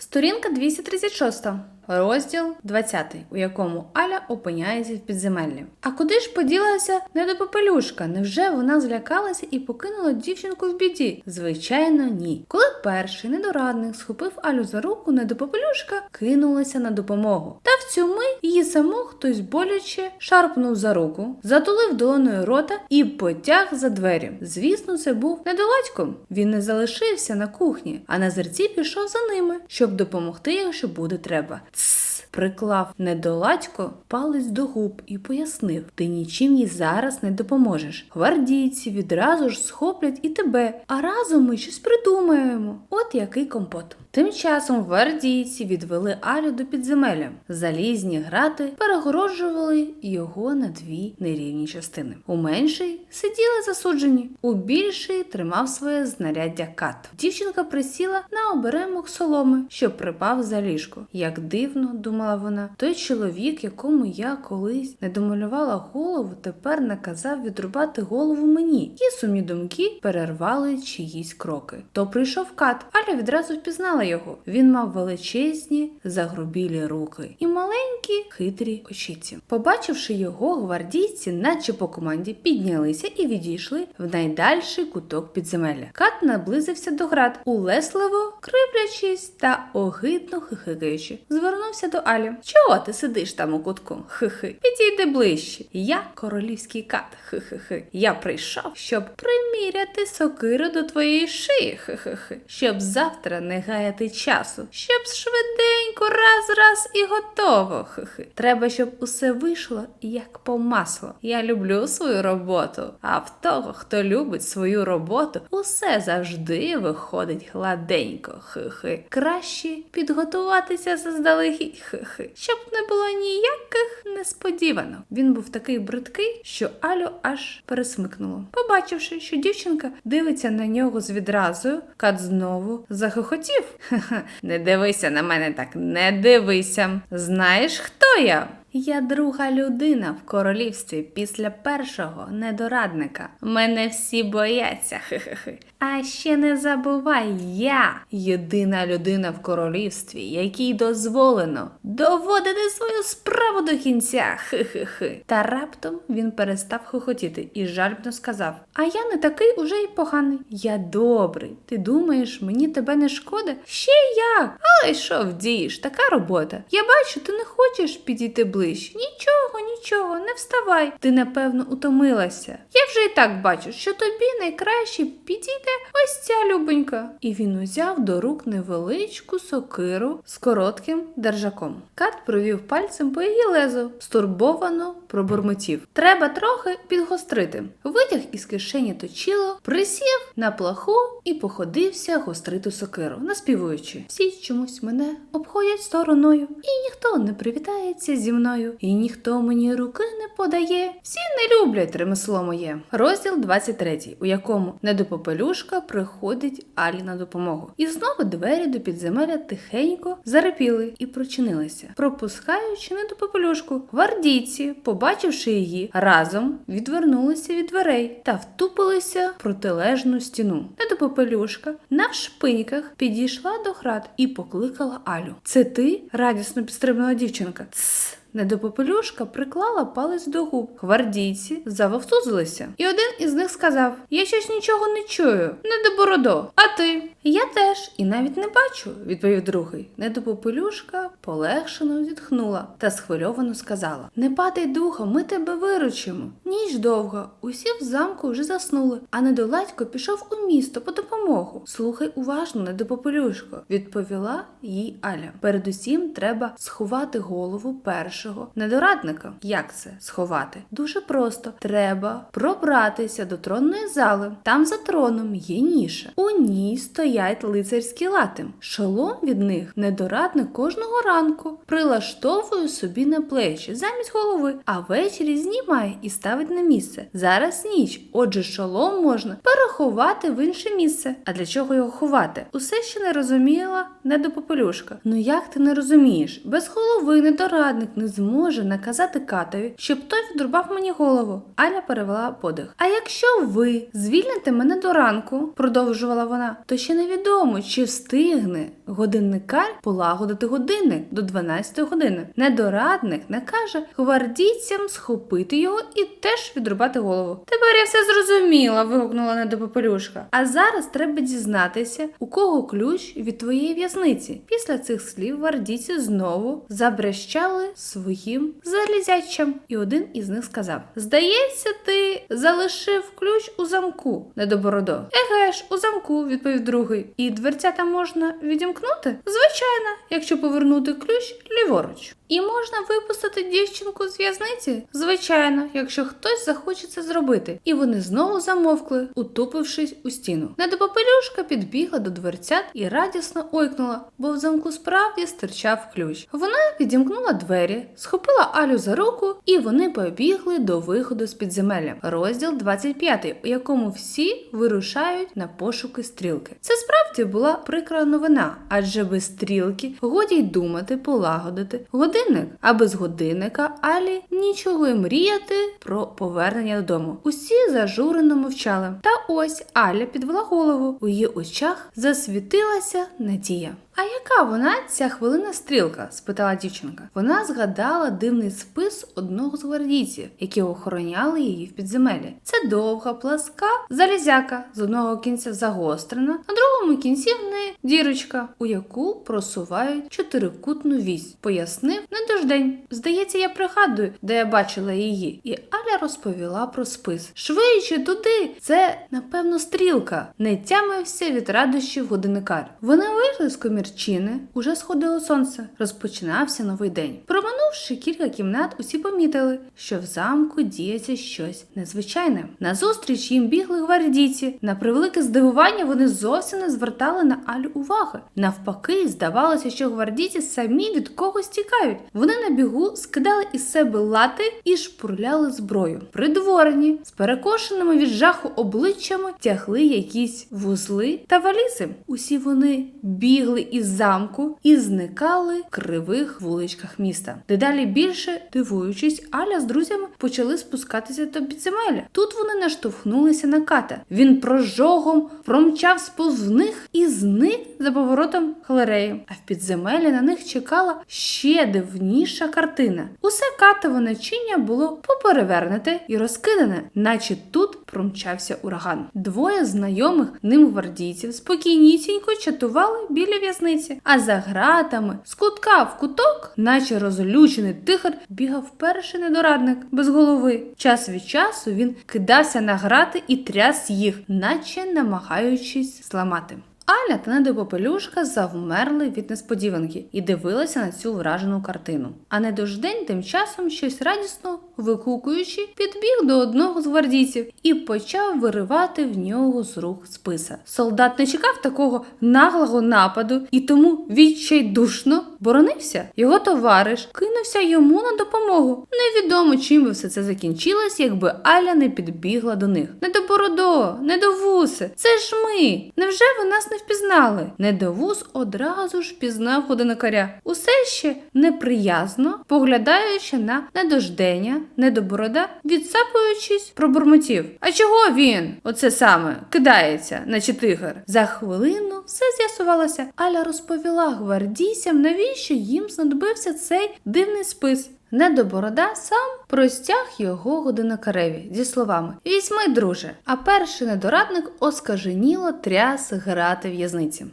Сторінка 236. Розділ 20, у якому Аля опиняється в підземеллі. А куди ж поділася недопопелюшка? Невже вона злякалася і покинула дівчинку в біді? Звичайно, ні. Коли перший недорадник схопив Алю за руку, недопопелюшка кинулася на допомогу. Та в цю мить її саму хтось боляче шарпнув за руку, затулив долоною рота і потяг за двері. Звісно, це був недоладько. Він не залишився на кухні, а на зерці пішов за ними, щоб допомогти, якщо буде треба. Тсс! Приклав недоладько палець до губ і пояснив: ти нічим їй зараз не допоможеш. Гвардійці відразу ж схоплять і тебе, а разом ми щось придумаємо. От який компот. Тим часом гвардійці відвели Алю до підземелля. Залізні грати перегороджували його на дві нерівні частини. У меншій сиділи засуджені, у більшій тримав своє знаряддя кат. Дівчинка присіла на оберемок соломи, що припав за ліжко. Як дивно, думала вона, той чоловік, якому я колись не домалювала голову, тепер наказав відрубати голову мені. Ті сумні думки перервали чиїсь кроки. То прийшов кат. Аля відразу впізнала його. Він мав величезні загрубілі руки і маленькі хитрі очіці. Побачивши його, гвардійці, наче по команді, піднялися і відійшли в найдальший куток підземелля. Кат наблизився до град, улесливо криплячись та огидно хихикаючи. Звернувся до Алі. Чого ти сидиш там у кутку? Хи-хи. Підійди ближче. Я королівський кат. Я прийшов, щоб приміряти сокиру до твоєї шиї. Щоб завтра не гаяти часу. Щоб швиденько раз раз і готово. Хи-хи. Треба, щоб усе вийшло як по маслу. Я люблю свою роботу. А в того, хто любить свою роботу, усе завжди виходить гладенько. Хи-хи. Краще підготуватися заздалегідь. Хи-хи. Щоб не було ніяких несподіванок. Він був такий бридкий, що Алю аж пересмикнуло. Побачивши, що дівчинка дивиться на нього з відразою, кат знову захохотів. Не дивися на мене так, не дивися. Знаєш, хто я? Я друга людина в королівстві після першого недорадника. Мене всі бояться. Хи-хи-хи. А ще не забувай, я єдина людина в королівстві, якій дозволено доводити свою справу до кінця. Хи-хи-хи. Та раптом він перестав хохотіти і жальбно сказав: А я не такий уже й поганий. Я добрий. Ти думаєш, мені тебе не шкода? Ще як? Але що вдієш? Така робота. Я бачу, ти не хочеш підійти ближче. Нічого, нічого, не вставай. Ти напевно утомилася. Я вже і так бачу, що тобі найкраще підійде ось ця любонька. І він узяв до рук невеличку сокиру з коротким держаком. Кат провів пальцем по її лезу, стурбовано пробурмотів. Треба трохи підгострити. Витяг із кишені точило, присів на плаху і походився гострити сокиру, наспівуючи. Всі чомусь мене обходять стороною, і ніхто не привітається зі мною, і ніхто мені руки не подає. Всі не люблять ремесло моє. Розділ 23, у якому недопопелюшка приходить Алі на допомогу. І знову двері до підземелля тихенько зарипіли і прочинилися, пропускаючи недопопелюшку. Гвардійці, побачивши її, разом відвернулися від дверей та втупилися в протилежну стіну. Недопопелюшка на вшпиньках підійшла до храт і покликала Алю. Це ти? радісно підстрибнула дівчинка. Тсс. Недопопелюшка приклала палець до губ. Гвардійці завовтузилися. І один із них сказав: Я щось нічого не чую, не до бородо. А ти? Я теж і навіть не бачу, відповів другий. Недопопелюшка полегшено зітхнула та схвильовано сказала: Не падай духом, ми тебе виручимо. Ніч довга, усі в замку вже заснули, а недоладько пішов у місто по допомогу. Слухай уважно, недопопелюшко, відповіла їй Аля. Передусім треба сховати голову першого недорадника. Як це сховати? Дуже просто. Треба пробратися до тронної зали. Там за троном є ніша. У ній стоять лицарські лати. Шолом від них недорадник кожного ранку прилаштовує собі на плечі замість голови, а ввечері знімає і ставить на місце. Зараз ніч, отже, шолом можна переховати в інше місце. А для чого його ховати? Усе ще не розуміла недопопелюшка. Ну як ти не розумієш? Без голови недорадник не не зможе наказати катові, щоб той відрубав мені голову. Аля перевела подих. А якщо ви звільните мене до ранку, продовжувала вона, то ще невідомо, чи встигне годинникар полагодити годинник до 12 години. Недорадник накаже гвардійцям схопити його і теж відрубати голову. Тепер я все зрозуміла. вигукнула недопопелюшка. А зараз треба дізнатися, у кого ключ від твоєї в'язниці. Після цих слів гвардійці знову забрещали своїм залізячам, і один із них сказав: Здається, ти залишив ключ у замку, недобородо. Еге ж, у замку, відповів другий. І дверцята можна відімкнути? Звичайно, якщо повернути ключ ліворуч. І можна випустити дівчинку з в'язниці? Звичайно, якщо хтось захоче це зробити. І вони знову замовкли, утупившись у стіну. Недопопелюшка підбігла до дверцят і радісно ойкнула, бо в замку справді стирчав ключ. Вона відімкнула двері, схопила Алю за руку, і вони побігли до виходу з підземелля. Розділ 25, у якому всі вирушають на пошуки стрілки. Це справді була прикра новина, адже без стрілки годі й думати полагодити годинник. А без годинника Алі нічого й мріяти про повернення додому. Усі зажурено мовчали. Та ось Аля підвела голову. У її очах засвітилася надія є. А яка вона ця хвилина стрілка? спитала дівчинка. Вона згадала дивний спис одного з гвардійців, які охороняли її в підземелі. Це довга, пласка залізяка, з одного кінця загострена, на другому кінці в неї дірочка, у яку просувають чотирикутну вісь. Пояснив недождень. Здається, я пригадую, де я бачила її. І Аля розповіла про спис. Швидше туди! Це, напевно, стрілка. Не тямився від радощів годинникар. Вони вийшли з комірчини, уже сходило сонце. Розпочинався новий день. Проминувши кілька кімнат, усі помітили, що в замку діється щось незвичайне. Назустріч їм бігли гвардійці. На превелике здивування вони зовсім не звертали на Алю уваги. Навпаки, здавалося, що гвардійці самі від когось тікають. Вони на бігу скидали із себе лати і шпурляли зброю. Придворені з перекошеними від жаху обличчями тягли якісь вузли та валізи. Усі вони бігли із замку і зникали в кривих вуличках міста. Дедалі більше дивуючись, Аля з друзями почали спускатися до підземелля. Тут вони наштовхнулися на ката. Він прожогом промчав сповз них і зник за поворотом галереї. А в підземелі на них чекала ще дивніша картина. Усе катове начиння було поперевернете і розкидане, наче тут промчався ураган. Двоє знайомих ним гвардійців спокійнісінько чатували біля в'язниці, а за гратами з кутка в куток, наче розлючений тихар, бігав перший недорадник без голови. Час від часу він кидався на грати і тряс їх, наче намагаючись зламати. Аля та недопопелюшка завмерли від несподіванки і дивилися на цю вражену картину. А недождень тим часом щось радісно викукуючи, підбіг до одного з гвардійців і почав виривати в нього з рук списа. Солдат не чекав такого наглого нападу і тому відчайдушно боронився. Його товариш кинувся йому на допомогу. Невідомо, чим би все це закінчилось, якби Аля не підбігла до них. Не до бородо, не до вуси. Це ж ми. Невже ви нас не впізнали? Недовуз одразу ж впізнав годинникаря. Усе ще неприязно, поглядаючи на недождення, недоборода, відсапуючись, пробурмотів. А чого він? Оце саме кидається, наче тигр. За хвилину все з'ясувалося. Аля розповіла гвардійцям, навіщо їм знадобився цей дивний спис. Недоборода сам простяг його годинокареві зі словами Візьми, друже. А перший недорадник оскаженіло тряс грати в'язниці.